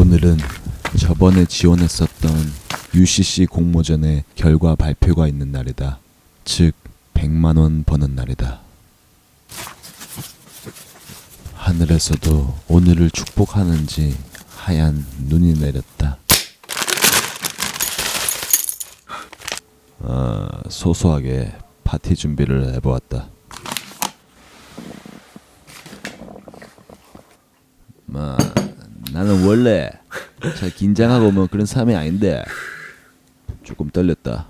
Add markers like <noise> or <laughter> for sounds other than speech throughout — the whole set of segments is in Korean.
오늘은 저번에 지원했었던 UCC 공모전의 결과 발표가 있는 날이다. 즉 100만 원 버는 날이다. 하늘에서도 오늘을 축복하는지 하얀 눈이 내렸다. 아, 소소하게 파티 준비를 해보았다. 나는 원래 잘 긴장하고 뭐 그런 사람이 아닌데 조금 떨렸다.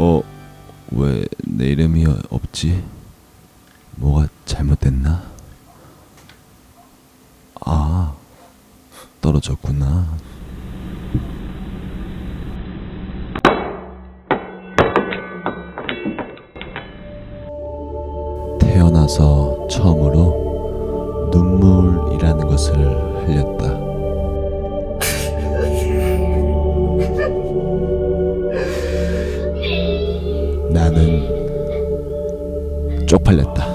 어, 왜 내 이름이 없지? 뭐가 잘못됐나? 아, 떨어졌구나. 태어나서 처음으로 눈물이라는 것을 흘렸다. 나는 쪽팔렸다.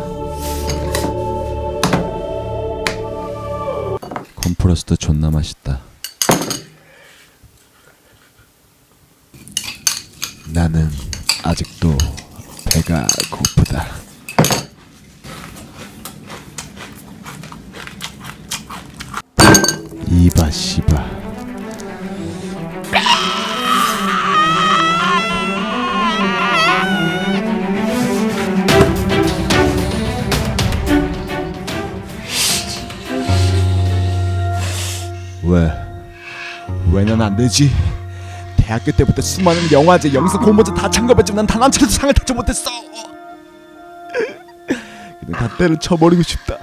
컴프레스도 존나 맛있다. 나는 아직도 배가 고프다. 이봐 씨바. 왜? 왜 난 안 되지? 대학교 때부터 수많은 영화제, 영상 공모전 다 참가했지만 난 단 한 차례도 상을 타지 못했어. <laughs> 그냥 다 때려쳐버리고 싶다.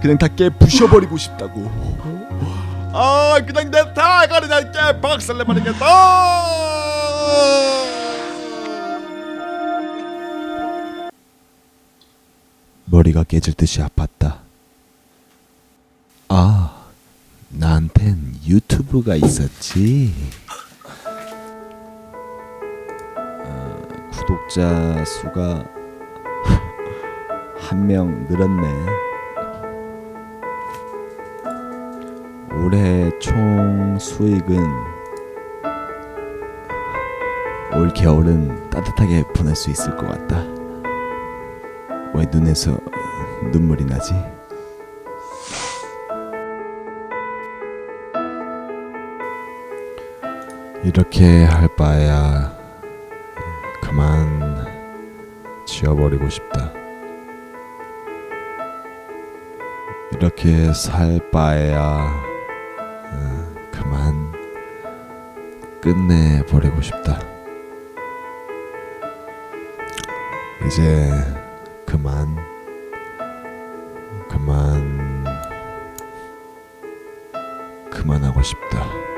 그냥 다 깨 부셔버리고 싶다고. 아, 그냥 내다 가리나 깨 박살내버리겠다. 머리가 깨질 듯이 아팠다. 아, 나한텐 유튜브가 있었지. 어, 구독자 수가 <laughs> 한 명 늘었네. 올해 총 수익은 올 겨울은 따뜻하게 보낼 수 있을 것 같다. 왜 눈에서 눈물이 나지? 이렇게 할 바에야 그만 지워버리고 싶다. 이렇게 살 바에야 어, 그만 끝내버리고 싶다. 이제 그만 그만 그만하고 싶다.